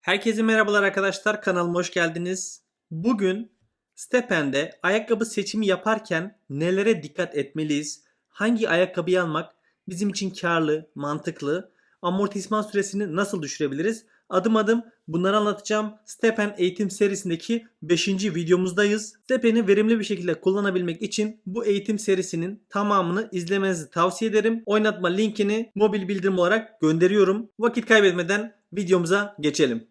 Herkese merhabalar arkadaşlar kanalıma hoş geldiniz. Bugün Stepen'de ayakkabı seçimi yaparken nelere dikkat etmeliyiz? Hangi ayakkabıyı almak bizim için karlı, mantıklı? Amortisman süresini nasıl düşürebiliriz? Adım adım bunları anlatacağım. Stepen eğitim serisindeki 5. videomuzdayız. Stepen'i verimli bir şekilde kullanabilmek için bu eğitim serisinin tamamını izlemenizi tavsiye ederim. Oynatma linkini mobil bildirim olarak gönderiyorum. Vakit kaybetmeden videomuza geçelim.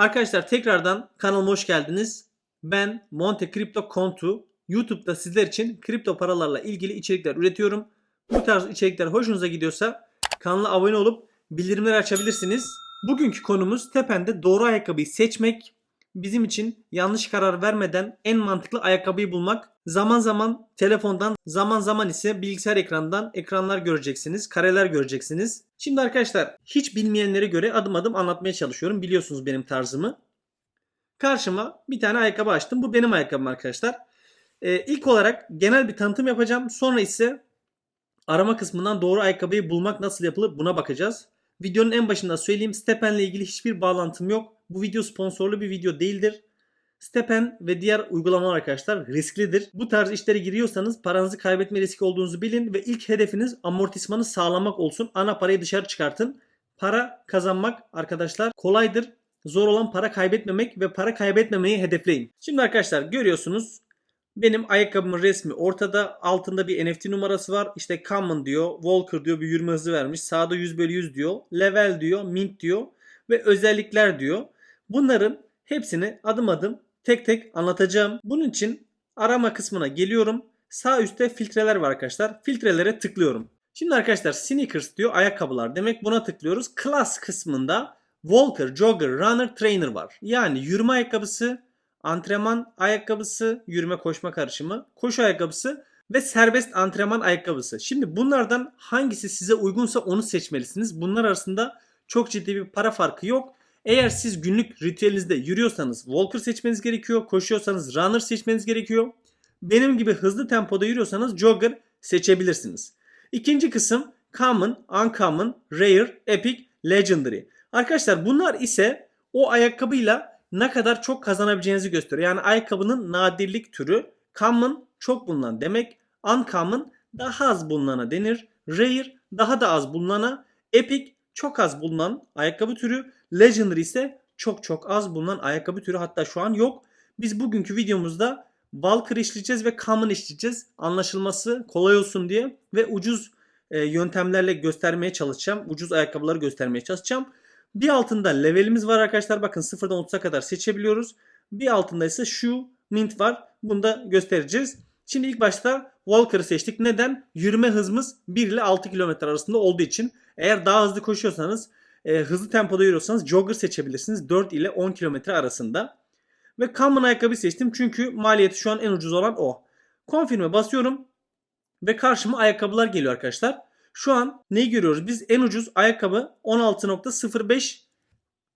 Arkadaşlar tekrardan kanalıma hoş geldiniz. Ben Monte Crypto Kontu. YouTube'da sizler için kripto paralarla ilgili içerikler üretiyorum. Bu tarz içerikler hoşunuza gidiyorsa kanala abone olup bildirimleri açabilirsiniz. Bugünkü konumuz tepende doğru ayakkabıyı seçmek. Bizim için yanlış karar vermeden en mantıklı ayakkabıyı bulmak. Zaman zaman telefondan, zaman zaman ise bilgisayar ekranından ekranlar göreceksiniz, kareler göreceksiniz. Şimdi arkadaşlar hiç bilmeyenlere göre adım adım anlatmaya çalışıyorum. Biliyorsunuz benim tarzımı. Karşıma bir tane ayakkabı açtım. Bu benim ayakkabım arkadaşlar. Ee, ilk olarak genel bir tanıtım yapacağım. Sonra ise arama kısmından doğru ayakkabıyı bulmak nasıl yapılır buna bakacağız. Videonun en başında söyleyeyim Stepen ile ilgili hiçbir bağlantım yok. Bu video sponsorlu bir video değildir. Stepen ve diğer uygulamalar arkadaşlar risklidir. Bu tarz işlere giriyorsanız paranızı kaybetme riski olduğunuzu bilin ve ilk hedefiniz amortismanı sağlamak olsun. Ana parayı dışarı çıkartın. Para kazanmak arkadaşlar kolaydır. Zor olan para kaybetmemek ve para kaybetmemeyi hedefleyin. Şimdi arkadaşlar görüyorsunuz benim ayakkabımın resmi ortada. Altında bir NFT numarası var. İşte Common diyor. Walker diyor bir yürüme hızı vermiş. Sağda 100 bölü 100 diyor. Level diyor. Mint diyor. Ve özellikler diyor. Bunların hepsini adım adım tek tek anlatacağım. Bunun için arama kısmına geliyorum. Sağ üstte filtreler var arkadaşlar. Filtrelere tıklıyorum. Şimdi arkadaşlar sneakers diyor ayakkabılar. Demek buna tıklıyoruz. Class kısmında Walker, Jogger, Runner, Trainer var. Yani yürüme ayakkabısı, antrenman ayakkabısı, yürüme koşma karışımı, koşu ayakkabısı ve serbest antrenman ayakkabısı. Şimdi bunlardan hangisi size uygunsa onu seçmelisiniz. Bunlar arasında çok ciddi bir para farkı yok. Eğer siz günlük ritüelinizde yürüyorsanız Walker seçmeniz gerekiyor. Koşuyorsanız Runner seçmeniz gerekiyor. Benim gibi hızlı tempoda yürüyorsanız Jogger seçebilirsiniz. İkinci kısım Common, Uncommon, Rare, Epic, Legendary. Arkadaşlar bunlar ise o ayakkabıyla ne kadar çok kazanabileceğinizi gösteriyor. Yani ayakkabının nadirlik türü. Common çok bulunan demek. Uncommon daha az bulunana denir. Rare daha da az bulunana. Epic çok az bulunan ayakkabı türü. Legendary ise çok çok az bulunan ayakkabı türü hatta şu an yok. Biz bugünkü videomuzda Walker işleyeceğiz ve Common işleyeceğiz. Anlaşılması kolay olsun diye ve ucuz e, yöntemlerle göstermeye çalışacağım. Ucuz ayakkabıları göstermeye çalışacağım. Bir altında levelimiz var arkadaşlar. Bakın 0'dan 30'a kadar seçebiliyoruz. Bir altında ise şu mint var. Bunu da göstereceğiz. Şimdi ilk başta Walker'ı seçtik. Neden? Yürüme hızımız 1 ile 6 km arasında olduğu için. Eğer daha hızlı koşuyorsanız, e, hızlı tempoda yürüyorsanız Jogger seçebilirsiniz. 4 ile 10 km arasında. Ve Common ayakkabı seçtim çünkü maliyeti şu an en ucuz olan o. Confirm'e basıyorum ve karşıma ayakkabılar geliyor arkadaşlar. Şu an neyi görüyoruz? Biz en ucuz ayakkabı 16.05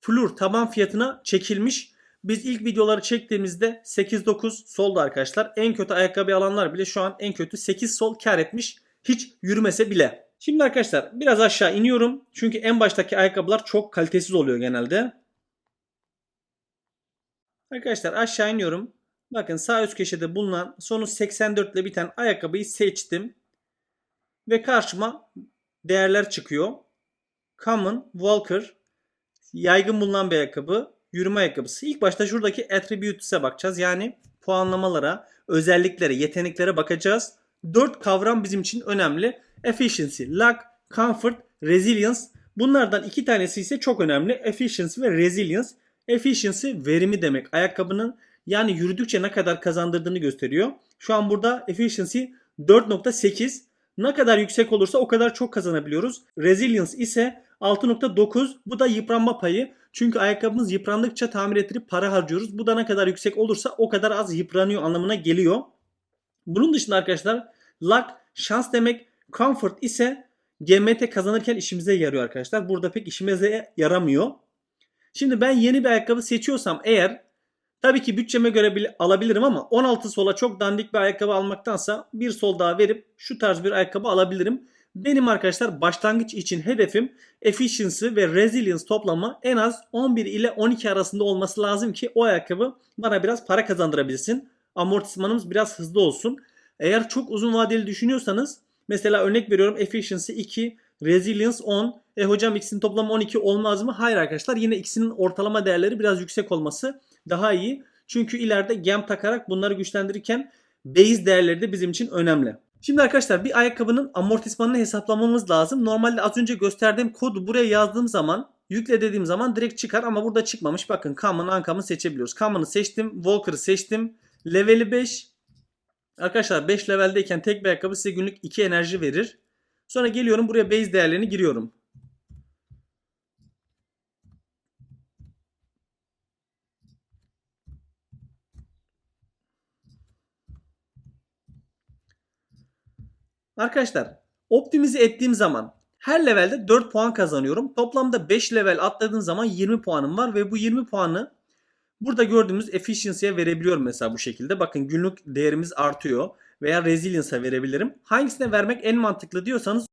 flur taban fiyatına çekilmiş. Biz ilk videoları çektiğimizde 8-9 soldu arkadaşlar. En kötü ayakkabı alanlar bile şu an en kötü 8 sol kar etmiş. Hiç yürümese bile. Şimdi arkadaşlar biraz aşağı iniyorum. Çünkü en baştaki ayakkabılar çok kalitesiz oluyor genelde. Arkadaşlar aşağı iniyorum. Bakın sağ üst köşede bulunan sonu 84 ile biten ayakkabıyı seçtim. Ve karşıma değerler çıkıyor. Common, Walker, yaygın bulunan bir ayakkabı, yürüme ayakkabısı. İlk başta şuradaki attributes'e bakacağız. Yani puanlamalara, özelliklere, yeteneklere bakacağız. 4 kavram bizim için önemli. Efficiency, luck, comfort, resilience. Bunlardan iki tanesi ise çok önemli. Efficiency ve resilience. Efficiency verimi demek. Ayakkabının yani yürüdükçe ne kadar kazandırdığını gösteriyor. Şu an burada efficiency 4.8. Ne kadar yüksek olursa o kadar çok kazanabiliyoruz. Resilience ise 6.9. Bu da yıpranma payı. Çünkü ayakkabımız yıprandıkça tamir ettirip para harcıyoruz. Bu da ne kadar yüksek olursa o kadar az yıpranıyor anlamına geliyor. Bunun dışında arkadaşlar luck şans demek. Comfort ise GMT kazanırken işimize yarıyor arkadaşlar. Burada pek işimize yaramıyor. Şimdi ben yeni bir ayakkabı seçiyorsam eğer Tabii ki bütçeme göre alabilirim ama 16 sola çok dandik bir ayakkabı almaktansa bir sol daha verip şu tarz bir ayakkabı alabilirim. Benim arkadaşlar başlangıç için hedefim efficiency ve resilience toplamı en az 11 ile 12 arasında olması lazım ki o ayakkabı bana biraz para kazandırabilsin. Amortismanımız biraz hızlı olsun. Eğer çok uzun vadeli düşünüyorsanız mesela örnek veriyorum efficiency 2, resilience 10. E hocam ikisinin toplamı 12 olmaz mı? Hayır arkadaşlar yine ikisinin ortalama değerleri biraz yüksek olması daha iyi. Çünkü ileride gem takarak bunları güçlendirirken base değerleri de bizim için önemli. Şimdi arkadaşlar bir ayakkabının amortismanını hesaplamamız lazım. Normalde az önce gösterdiğim kodu buraya yazdığım zaman yükle dediğim zaman direkt çıkar ama burada çıkmamış. Bakın Common, Uncommon seçebiliyoruz. Common'ı seçtim. Walker'ı seçtim. Leveli 5. Arkadaşlar 5 leveldeyken tek bir ayakkabı size günlük 2 enerji verir. Sonra geliyorum buraya base değerlerini giriyorum. Arkadaşlar optimize ettiğim zaman her levelde 4 puan kazanıyorum. Toplamda 5 level atladığım zaman 20 puanım var ve bu 20 puanı burada gördüğümüz efficiency'ye verebiliyorum mesela bu şekilde. Bakın günlük değerimiz artıyor veya resilience'a verebilirim. Hangisine vermek en mantıklı diyorsanız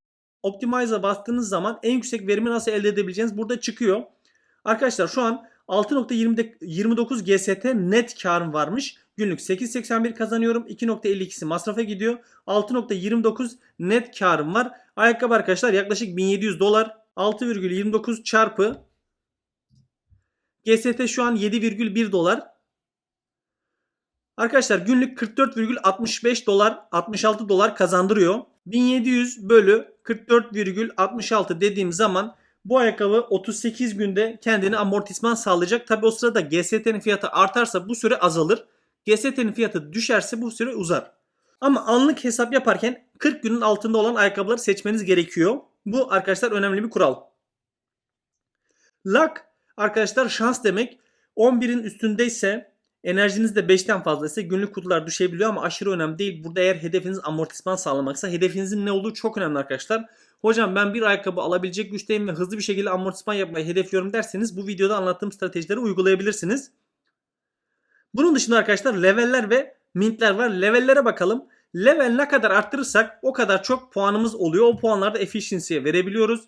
Optimize'a bastığınız zaman en yüksek verimi nasıl elde edebileceğiniz burada çıkıyor. Arkadaşlar şu an 6.29 GST net karım varmış. Günlük 8.81 kazanıyorum. 2.52'si masrafa gidiyor. 6.29 net karım var. Ayakkabı arkadaşlar yaklaşık 1700 dolar. 6,29 çarpı GST şu an 7,1 dolar. Arkadaşlar günlük 44,65 dolar 66 dolar kazandırıyor. 1700 bölü 44,66 dediğim zaman bu ayakkabı 38 günde kendini amortisman sağlayacak. Tabi o sırada GST'nin fiyatı artarsa bu süre azalır. GST'nin fiyatı düşerse bu süre uzar. Ama anlık hesap yaparken 40 günün altında olan ayakkabıları seçmeniz gerekiyor. Bu arkadaşlar önemli bir kural. Luck arkadaşlar şans demek. 11'in üstündeyse enerjiniz de 5'ten fazlaysa günlük kutular düşebiliyor ama aşırı önemli değil. Burada eğer hedefiniz amortisman sağlamaksa hedefinizin ne olduğu çok önemli arkadaşlar. Hocam ben bir ayakkabı alabilecek güçteyim ve hızlı bir şekilde amortisman yapmayı hedefliyorum derseniz bu videoda anlattığım stratejileri uygulayabilirsiniz. Bunun dışında arkadaşlar leveller ve mintler var. Levellere bakalım. Level ne kadar arttırırsak o kadar çok puanımız oluyor. O puanları da efficiency'ye verebiliyoruz.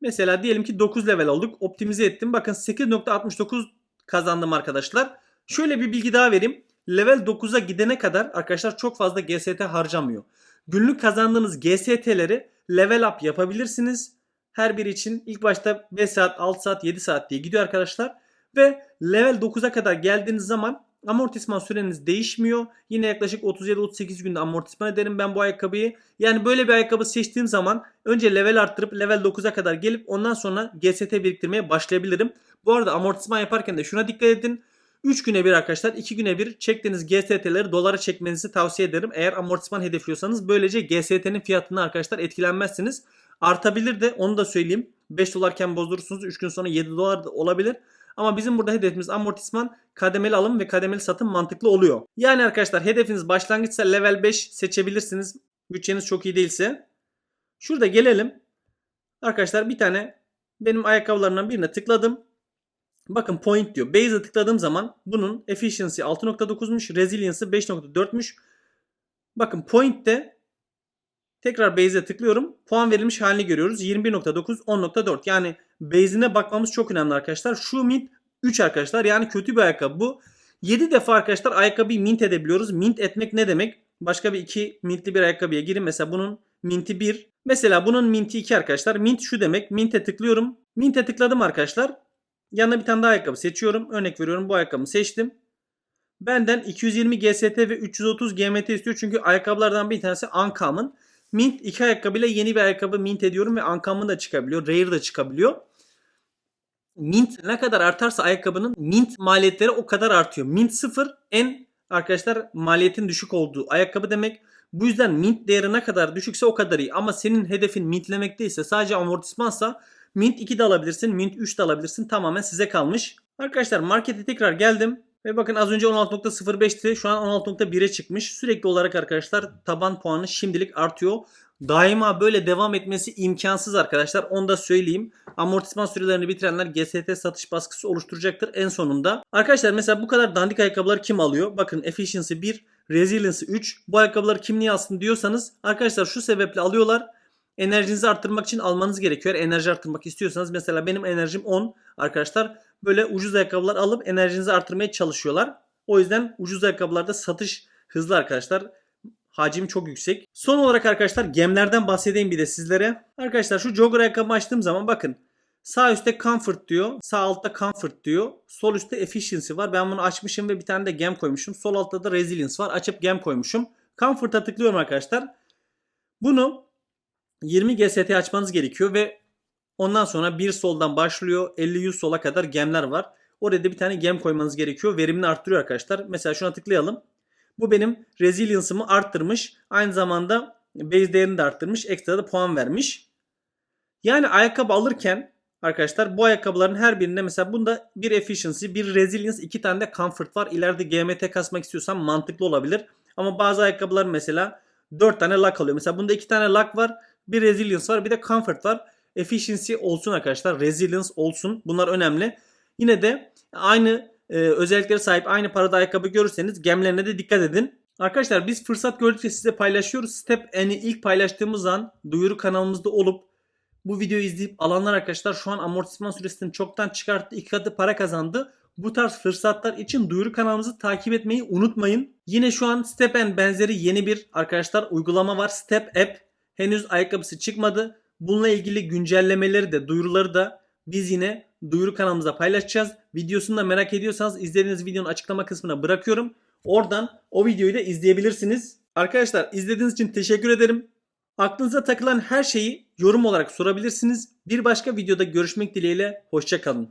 Mesela diyelim ki 9 level olduk. Optimize ettim. Bakın 8.69 kazandım arkadaşlar. Şöyle bir bilgi daha vereyim. Level 9'a gidene kadar arkadaşlar çok fazla GST harcamıyor. Günlük kazandığınız GST'leri level up yapabilirsiniz. Her biri için ilk başta 5 saat, 6 saat, 7 saat diye gidiyor arkadaşlar. Ve level 9'a kadar geldiğiniz zaman amortisman süreniz değişmiyor. Yine yaklaşık 37-38 günde amortisman ederim ben bu ayakkabıyı. Yani böyle bir ayakkabı seçtiğim zaman önce level arttırıp level 9'a kadar gelip ondan sonra GST biriktirmeye başlayabilirim. Bu arada amortisman yaparken de şuna dikkat edin. 3 güne bir arkadaşlar 2 güne bir çektiğiniz GST'leri dolara çekmenizi tavsiye ederim. Eğer amortisman hedefliyorsanız böylece GST'nin fiyatını arkadaşlar etkilenmezsiniz. Artabilir de onu da söyleyeyim. 5 dolarken bozdurursunuz 3 gün sonra 7 dolar da olabilir. Ama bizim burada hedefimiz amortisman, kademeli alım ve kademeli satım mantıklı oluyor. Yani arkadaşlar hedefiniz başlangıçsa level 5 seçebilirsiniz. Bütçeniz çok iyi değilse. Şurada gelelim. Arkadaşlar bir tane benim ayakkabılarımdan birine tıkladım. Bakın point diyor. Base'e tıkladığım zaman bunun efficiency 6.9'muş, resiliency 5.4'müş. Bakın point'te tekrar base'e tıklıyorum. Puan verilmiş halini görüyoruz. 21.9, 10.4. Yani base'ine bakmamız çok önemli arkadaşlar. Şu mint 3 arkadaşlar. Yani kötü bir ayakkabı bu. 7 defa arkadaşlar ayakkabıyı mint edebiliyoruz. Mint etmek ne demek? Başka bir 2 mintli bir ayakkabıya girin. Mesela bunun minti 1. Mesela bunun minti 2 arkadaşlar. Mint şu demek. Mint'e tıklıyorum. Mint'e tıkladım arkadaşlar. Yanına bir tane daha ayakkabı seçiyorum. Örnek veriyorum bu ayakkabımı seçtim. Benden 220 GST ve 330 GMT istiyor. Çünkü ayakkabılardan bir tanesi Uncommon. Mint iki ayakkabıyla yeni bir ayakkabı mint ediyorum ve Uncommon da çıkabiliyor. Rare da çıkabiliyor. Mint ne kadar artarsa ayakkabının mint maliyetleri o kadar artıyor. Mint 0 en arkadaşlar maliyetin düşük olduğu ayakkabı demek. Bu yüzden mint değeri ne kadar düşükse o kadar iyi. Ama senin hedefin mintlemek değilse sadece amortismansa Mint 2 de alabilirsin. Mint 3 de alabilirsin. Tamamen size kalmış. Arkadaşlar markete tekrar geldim. Ve bakın az önce 16.05'ti. Şu an 16.1'e çıkmış. Sürekli olarak arkadaşlar taban puanı şimdilik artıyor. daima böyle devam etmesi imkansız arkadaşlar. Onu da söyleyeyim. Amortisman sürelerini bitirenler GST satış baskısı oluşturacaktır en sonunda. Arkadaşlar mesela bu kadar dandik ayakkabıları kim alıyor? Bakın Efficiency 1, Resilience 3. Bu ayakkabıları kim niye alsın diyorsanız arkadaşlar şu sebeple alıyorlar. Enerjinizi arttırmak için almanız gerekiyor. Eğer enerji arttırmak istiyorsanız mesela benim enerjim 10 arkadaşlar. Böyle ucuz ayakkabılar alıp enerjinizi arttırmaya çalışıyorlar. O yüzden ucuz ayakkabılarda satış hızlı arkadaşlar. Hacim çok yüksek. Son olarak arkadaşlar gemlerden bahsedeyim bir de sizlere. Arkadaşlar şu jogger ayakkabımı açtığım zaman bakın. Sağ üstte comfort diyor. Sağ altta comfort diyor. Sol üstte efficiency var. Ben bunu açmışım ve bir tane de gem koymuşum. Sol altta da resilience var. Açıp gem koymuşum. Comfort'a tıklıyorum arkadaşlar. Bunu 20 GST açmanız gerekiyor ve ondan sonra bir soldan başlıyor. 50-100 sola kadar gemler var. Oraya da bir tane gem koymanız gerekiyor. Verimini arttırıyor arkadaşlar. Mesela şuna tıklayalım. Bu benim resilience'ımı arttırmış. Aynı zamanda base değerini de arttırmış. Ekstra da puan vermiş. Yani ayakkabı alırken arkadaşlar bu ayakkabıların her birinde mesela bunda bir efficiency, bir resilience, iki tane de comfort var. İleride GMT kasmak istiyorsam mantıklı olabilir. Ama bazı ayakkabılar mesela 4 tane lock alıyor. Mesela bunda 2 tane lock var. Bir resilience var. Bir de comfort var. Efficiency olsun arkadaşlar. Resilience olsun. Bunlar önemli. Yine de aynı e, özelliklere sahip aynı parada ayakkabı görürseniz gemlerine de dikkat edin. Arkadaşlar biz fırsat gördükçe size paylaşıyoruz. Step N'i ilk paylaştığımız an duyuru kanalımızda olup bu videoyu izleyip alanlar arkadaşlar şu an amortisman süresini çoktan çıkarttı. iki katı para kazandı. Bu tarz fırsatlar için duyuru kanalımızı takip etmeyi unutmayın. Yine şu an Step N benzeri yeni bir arkadaşlar uygulama var. Step App. Henüz ayakkabısı çıkmadı. Bununla ilgili güncellemeleri de duyuruları da biz yine duyuru kanalımıza paylaşacağız. Videosunu da merak ediyorsanız izlediğiniz videonun açıklama kısmına bırakıyorum. Oradan o videoyu da izleyebilirsiniz. Arkadaşlar izlediğiniz için teşekkür ederim. Aklınıza takılan her şeyi yorum olarak sorabilirsiniz. Bir başka videoda görüşmek dileğiyle. Hoşçakalın.